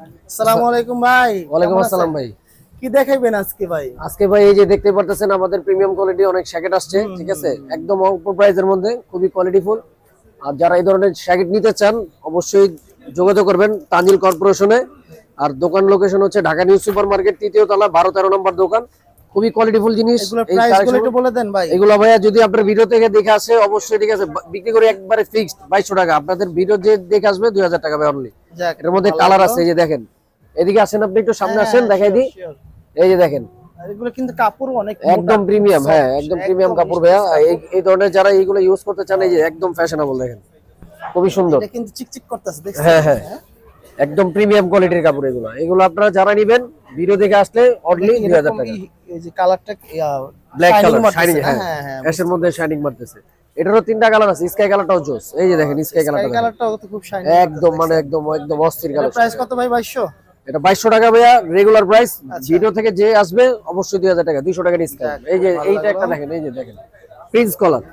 আসসালামু আলাইকুম ভাই। ওয়ালাইকুম আসসালাম ভাই। কি দেখাইবেন আজকে ভাই? আজকে ভাই এই যে দেখতে পারতেছেন আমাদের প্রিমিয়াম কোয়ালিটি অনেক শ্যাকেট আসছে ঠিক আছে? একদম অল্প প্রাইসের মধ্যে খুবই কোয়ালিটিফুল আর যারা এই ধরনের শ্যাকেট নিতে চান অবশ্যই যোগাযোগ করবেন তাঞ্জিল কর্পোরেশনে। আর দোকান লোকেশন হচ্ছে ঢাকা নিউজ সুপার মার্কেট তৃতীয় তলা বারো তেরো নম্বর দোকান। খুবই কোয়ালিটিফুল জিনিস। বলে দেন ভাই। এগুলো ভাইয়া যদি আপনার ভিডিও থেকে দেখে আসে অবশ্যই ঠিক আছে। বিক্রি করে একবারে ফিক্সড বাইশশো টাকা। আপনাদের ভিডিও যে দেখে আসবে দুই হাজার টাকা ভাই অনলি এর মধ্যে কালার আছে এই যে দেখেন। এদিকে আসেন আপনি একটু সামনে হ্যাঁ, আসেন দেখাই দিই। এই যে দেখেন। এগুলো কিন্তু কাপড় অনেক একদম প্রিমিয়াম হ্যাঁ একদম প্রিমিয়াম কাপড় ভাইয়া। এই ধরনের যারা এইগুলো ইউজ করতে চান এই যে একদম ফ্যাশনেবল দেখেন। খুবই সুন্দর। কিন্তু চিকচিক করতেছে হ্যাঁ। হ্যাঁ? একদম প্রিমিয়াম কোয়ালিটির কাপড় এগুলো। এগুলো আপনারা যারা নিবেন ভিডিও দেখে আসলে অনলি দুই হাজার এরকম টাকা। এই যে কালারটা ব্ল্যাক কালার শাইনিং হ্যাঁ, হ্যাঁ হ্যাঁ, অ্যাশের মধ্যে শাইনিং মারতেছে। এটারও তিনটা কালার আছে স্কাই কালারটাও জোস। এই যে দেখেন স্কাই কালারটা কালারটাও তো খুব শাইনি একদম মানে একদম একদম অস্থির কালার প্রাইস কত ভাই 2200 এটা বাইশশো টাকা ভাইয়া রেগুলার প্রাইস ভিডিও থেকে যে আসবে অবশ্যই দুই হাজার টাকা দুইশো টাকা ডিসকাউন্ট এই যে এইটা একটা দেখেন এই যে দেখেন। প্রিন্স কলার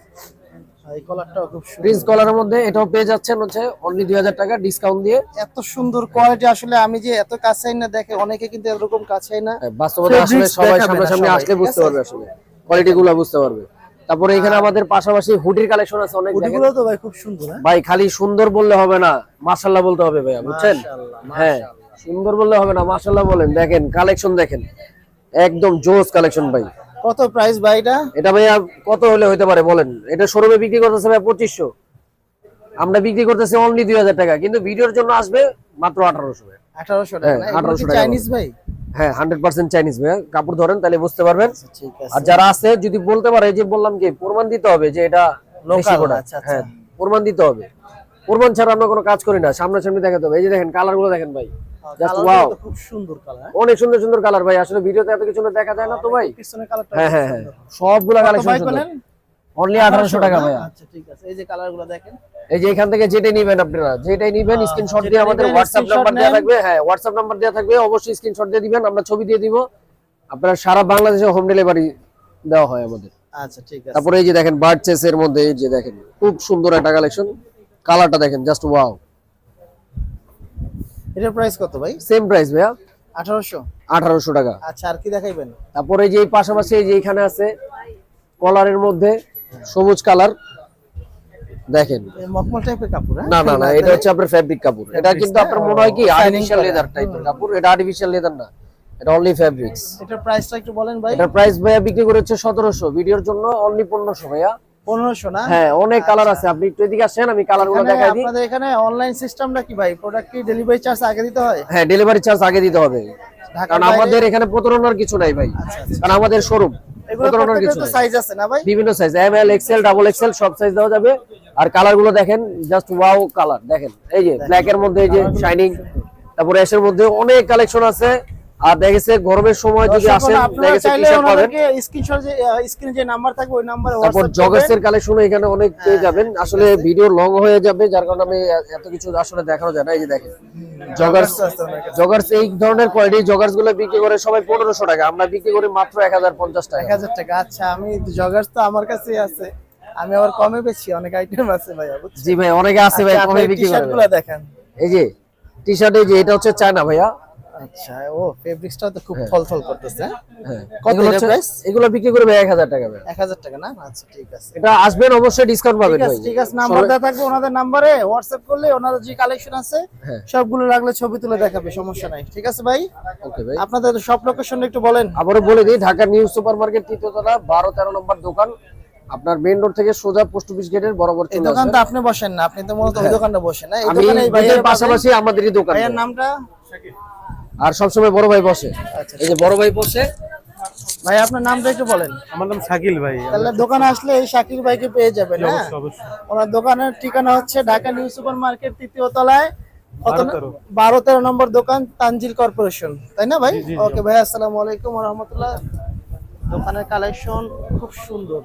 এই কালারটাও খুব সুন্দর। প্রিন্স কলারের মধ্যে এটাও পেয়ে যাচ্ছেন হচ্ছে অনলি দুই হাজার টাকা ডিসকাউন্ট দিয়ে। এত সুন্দর কোয়ালিটি আসলে আমি যে এত কাছেই না দেখে অনেকে কিন্তু এরকম কাছেই না। হ্যাঁ, বাস্তবতা আসলে সবাই সামনাসামনি আসলে বুঝতে পারবে আসলে। কোয়ালিটি গুলো বুঝতে পারবে। তারপরে এখানে আমাদের পাশাপাশি হুডির কালেকশন আছে অনেক তো ভাই খুব সুন্দর হ্যাঁ? ভাই খালি সুন্দর বললে হবে না মাশাল্লাহ বলতে হবে ভাইয়া বুঝছেন? হ্যাঁ সুন্দর বললে হবে না মাশাল্লাহ বলেন দেখেন কালেকশন দেখেন। একদম জোস কালেকশন ভাই। কত প্রাইস ভাই এটা? এটা ভাইয়া কত হলে পারে বলেন? এটা শোরুমে বিক্রি করতেছে ভাই পঁচিশশো। আমরা বিক্রি করতেছি অনলি দুই হাজার টাকা কিন্তু ভিডিওর জন্য আসবে মাত্র আঠারোশো 1800 টাকা হ্যাঁ, না? এগুলো 1800 কি টাকা চাইনিজ ভাই? হ্যাঁ হান্ড্রেড পার্সেন্ট চাইনিজ ভাইয়া। কাপড় ধরেন তাহলে বুঝতে পারবেন। আর যারা আছে যদি বলতে পারে যে বললাম কি প্রমাণ দিতে হবে যে এটা। আচ্ছা, আচ্ছা। হ্যাঁ প্রমাণ দিতে হবে। প্রমাণ ছাড়া আমরা কোনো কাজ করি না। সামনাসামনি দেখাতে হবে। এই যে দেখেন কালারগুলো দেখেন ভাই। জাস্ট কালারগুলো ওয়াও তো খুব সুন্দর কালার অনেক সুন্দর সুন্দর কালার ভাই। আসলে ভিডিওতে এত কিছু দেখা যায় না তো ভাই। হ্যাঁ হ্যাঁ হ্যাঁ। সবগুলা কালেকশন অনলি আঠারোশো টাকা ভাইয়া। আচ্ছা ঠিক আছে। এই যে কালারগুলো দেখেন। এই যে এখান থেকে যেটাই নিবেন আপনারা যেটাই নিবেন স্ক্রিনশট দিয়ে আমাদের নাম্বার থাকবে। হ্যাঁ নাম্বার থাকবে। অবশ্যই স্ক্রিনশট দিয়ে দিবেন আমরা ছবি দিয়ে দিব। আপনারা সারা বাংলাদেশে হোম ডেলিভারি দেওয়া হয় আমাদের। আচ্ছা ঠিক আছে। তারপরে এই যে দেখেন বার্ড চেস এর মধ্যে এই যে দেখেন খুব সুন্দর একটা কালেকশন কালারটা দেখেন জাস্ট ওয়াও এটার প্রাইস কত ভাই? সেম প্রাইস ভাইয়া। 1800 আঠারোশো টাকা। আচ্ছা আর কি দেখাইবেন? তারপরে যে এই পাশাপাশি এই যে এখানে আছে কলারের মধ্যে সবুজ কালার দেখেন। এই মখমল টাইপের কাপড় হ্যাঁ? না না না এটা হচ্ছে আপনার ফ্যাব্রিক কাপড়। এটা কিন্তু আপনার মনে হয় কি আর্টিফিশিয়াল লেদার টাইপের কাপড় এটা আর্টিফিশিয়াল লেদার না এটা অনলি ফ্যাব্রিক্স এটার প্রাইসটা একটু বলেন ভাই। এটার প্রাইস ভাইয়া বিক্রি করে হচ্ছে সতেরোশো ভিডিওর জন্য অনলি পনেরোশো ভাইয়া। 1500 না? হ্যাঁ অনেক কালার আছে। আপনি একটু এদিকে আসেন আমি কালার এখানে দেখাই দিই। আপনাদের এখানে অনলাইন সিস্টেমটা কি ভাই? প্রোডাক্ট কি ডেলিভারি চার্জ আগে দিতে হয়? হ্যাঁ ডেলিভারি চার্জ আগে দিতে হবে। কারণ আমাদের এখানে প্রতারণার কিছু নাই ভাই। আচ্ছা, আচ্ছা। কারণ আমাদের শোরুম প্রতারণার কিছু সাইজ আছে না ভাই? বিভিন্ন size M L XL double XL সব সাইজ দেওয়া যাবে। আর কালারগুলো দেখেন জাস্ট ওয়াও কালার দেখেন। এই যে ব্ল্যাক এর মধ্যে এই যে শাইনিং তারপরে এসের মধ্যে অনেক কালেকশন আছে। আর দেখেছে গরমের সময় যদি আসেন দেখেছে টি-শার্ট পাবেন। স্ক্রিনশট যে স্ক্রিনে যে নাম্বার থাকবে ওই নাম্বারে তারপর হোয়াটসঅ্যাপ জগার্স এর কালেকশন এখানে অনেক পেয়ে যাবেন। আসলে ভিডিও লং হয়ে যাবে যার কারণে আমি এত কিছু আসলে দেখানো যায় না। এই যে দেখেন জগার্স জগার্স এই ধরনের কোয়ালিটি জগার্সগুলো বিক্রি করে সবাই পনেরোশো টাকা। আমরা বিক্রি করি মাত্র এক হাজার পঞ্চাশ টাকা। 1000 টাকা আচ্ছা আমি জগার্স তো আমার কাছেই আছে। আমি আবার কমে বেশি অনেক আইটেম আছে ভাইয়া বুঝছেন? জি ভাই অনেকে আছে ভাই আচ্ছা, কমে বিক্রি করে। দেখেন। এই যে টি শার্ট এই যে এটা হচ্ছে চায়না ভাইয়া। আচ্ছা ও ফেব্রিক্সটা তো খুব থলথল করতেছে। হ্যাঁ। কত এগুলো বিক্রি করবে এক হাজার টাকা 1000 টাকা না? আচ্ছা ঠিক আছে। এটা আসবেন অবশ্যই ডিসকাউন্ট পাবেন ঠিক ভাই। আছে ঠিক আছে নাম্বার দেওয়া থাকবে ওনাদের নাম্বারে। হোয়াটসঅ্যাপ করলে ওনাদের যে কালেকশন আছে হ্যাঁ। সবগুলো রাখলে ছবি তুলে দেখাবে সমস্যা নাই। ঠিক আছে ভাই? ওকে ভাই। আপনাদের সব লোকেশন একটু বলেন। আবারও বলে দিই ঢাকা নিউ সুপার মার্কেট তৃতীয়তলা বারো তেরো নম্বর দোকান। আপনার মেইন রোড থেকে সোজা পোস্ট অফিস গেটের বরাবর এই চলে দোকান আসবেন। তো আপনি বসেন না আপনি তো মূলত ওই দোকানটা বসেন না এই দোকানে ভাইয়ের পাশাপাশি আমাদেরই দোকান ভাইয়ের ভাই। নামটা? আর সবসময় বড় ভাই বসে। আচ্ছা এই যে বড় ভাই বসে। ভাই আপনার নামটা একটু বলেন। আমার নাম শাকিল ভাই। তাহলে দোকানে আসলে এই শাকিল ভাইকে পেয়ে যাবেন হ্যাঁ? অবশ্যই, অবশ্যই। ওনার দোকানের ঠিকানা হচ্ছে ঢাকা নিউ সুপার মার্কেট তৃতীয় তলায় কত বারো তেরো। নম্বর দোকান তানজিল কর্পোরেশন। তাই না ভাই। ওকে ভাই আসসালামু আলাইকুম রহমতুল্লাহ। দোকানের কালেকশন খুব সুন্দর।